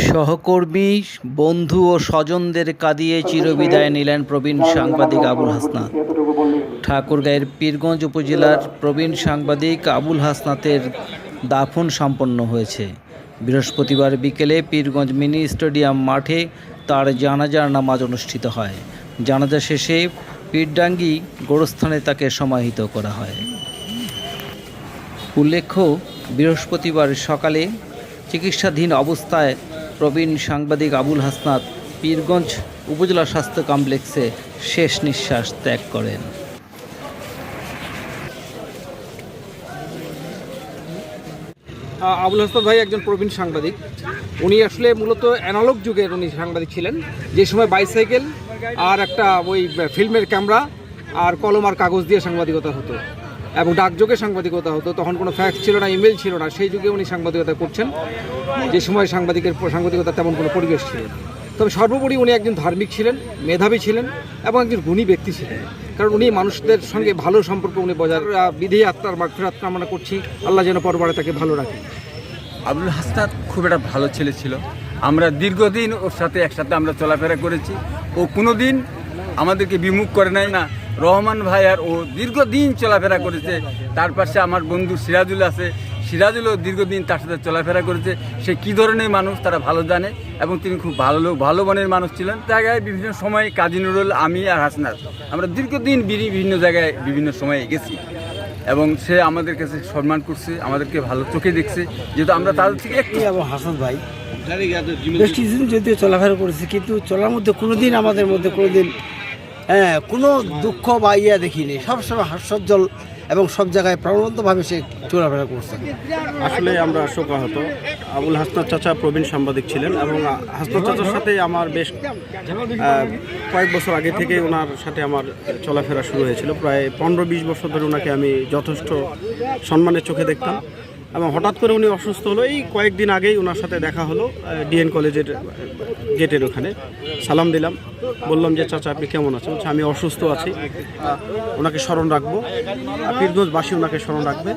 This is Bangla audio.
সহকর্মী, বন্ধু ও স্বজনদের কাঁদিয়ে চিরবিদায় নিলেন প্রবীণ সাংবাদিক আবুল হাসনাত। ঠাকুরগাঁয়ের পীরগঞ্জ উপজেলার প্রবীণ সাংবাদিক আবুল হাসনাতের দাফন সম্পন্ন হয়েছে। বৃহস্পতিবার বিকেলে পীরগঞ্জ মিনি স্টেডিয়াম মাঠে তার জানাজার নামাজ অনুষ্ঠিত হয়। জানাজা শেষে পীরডাঙ্গি গোরস্থানে তাকে সমাহিত করা হয়। উল্লেখ্য, বৃহস্পতিবার সকালে চিকিৎসাধীন অবস্থায় প্রবীণ সাংবাদিক আবুল হাসনাত পীরগঞ্জ উপজেলা স্বাস্থ্য কমপ্লেক্সে শেষ নিঃশ্বাস ত্যাগ করেন। আবুল হাসনাত ভাই একজন প্রবীণ সাংবাদিক। উনি আসলে মূলত অ্যানালগ যুগের উনি সাংবাদিক ছিলেন। যে সময় বাইসাইকেল আর একটা ওই ফিল্মের ক্যামেরা আর কলম আর কাগজ দিয়ে সাংবাদিকতা হতো। এবং ডাকযোগে সাংবাদিকতা হতো। তখন কোনো ফ্যাক্স ছিল না ইমেল ছিল না। সেই যুগে উনি সাংবাদিকতা করছেন। যে সময় সাংবাদিকের সাংবাদিকতা তেমন কোনো পরিবেশ ছিল তবে সর্বোপরি উনি একজন ধার্মিক ছিলেন, মেধাবী ছিলেন এবং একজন গুণী ব্যক্তি ছিলেন। কারণ উনি মানুষদের সঙ্গে ভালো সম্পর্ক উনি বজায় বিধি আত্মার মাগফিরাত কামনা করছি। আল্লাহ যেন পরবারে তাকে ভালো রাখে। আবুল হাসনাত খুব একটা ভালো ছেলে ছিল। আমরা দীর্ঘদিন ওর সাথে একসাথে আমরা চলাফেরা করেছি। ও কোনো দিন আমাদেরকে বিমুখ করে নাই না। রহমান ভাই আর ও দীর্ঘদিন চলাফেরা করেছে। তার পাশে আমার বন্ধু সিরাজুল আছে। সিরাজুলও দীর্ঘদিন তার সাথে চলাফেরা করেছে। সে কী ধরনের মানুষ তারা ভালো জানে এবং তিনি খুব ভালো লোক, ভালো মনের মানুষ ছিলেন। জায়গায় বিভিন্ন সময় কাজী নুরুল, আমি আর হাসনাত। আমরা দীর্ঘদিন বিভিন্ন জায়গায় বিভিন্ন সময়ে গেছি। এবং সে আমাদের কাছে সম্মান করছে, আমাদেরকে ভালো চোখে দেখছে। যেহেতু আমরা তাদের থেকে একটু এবং হাসান ভাই যদিও চলাফেরা করেছি, কিন্তু চলার মধ্যে কোনোদিন আমাদের মধ্যে কোনোদিন হ্যাঁ কোনো দুঃখ বা ইয়া দেখিনি। সবসময় হাস্যজ্জ্বল এবং সব জায়গায় প্রাণবন্তভাবে সে চলাফেরা করছে। আসলে আমরা শোকাহত। আবুল হাসনার চাচা প্রবীণ সাংবাদিক ছিলেন এবং হাসনাত চাচার সাথে আমার বেশ কয়েক বছর আগে থেকে ওনার সাথে আমার চলাফেরা শুরু হয়েছিল। প্রায় পনেরো বিশ বছর ধরে ওনাকে আমি যথেষ্ট সম্মানের চোখে দেখতাম। এবং হঠাৎ করে উনি অসুস্থ হলো। এই কয়েকদিন আগেই ওনার সাথে দেখা হলো ডিএন কলেজের গেটের ওখানে। সালাম দিলাম, বললাম যে, চাচা, আপনি কেমন আছেন? বলছে, আমি অসুস্থ আছি। ওনাকে স্মরণ রাখব। ফিরদোসবাসী ওনাকে স্মরণ রাখবে।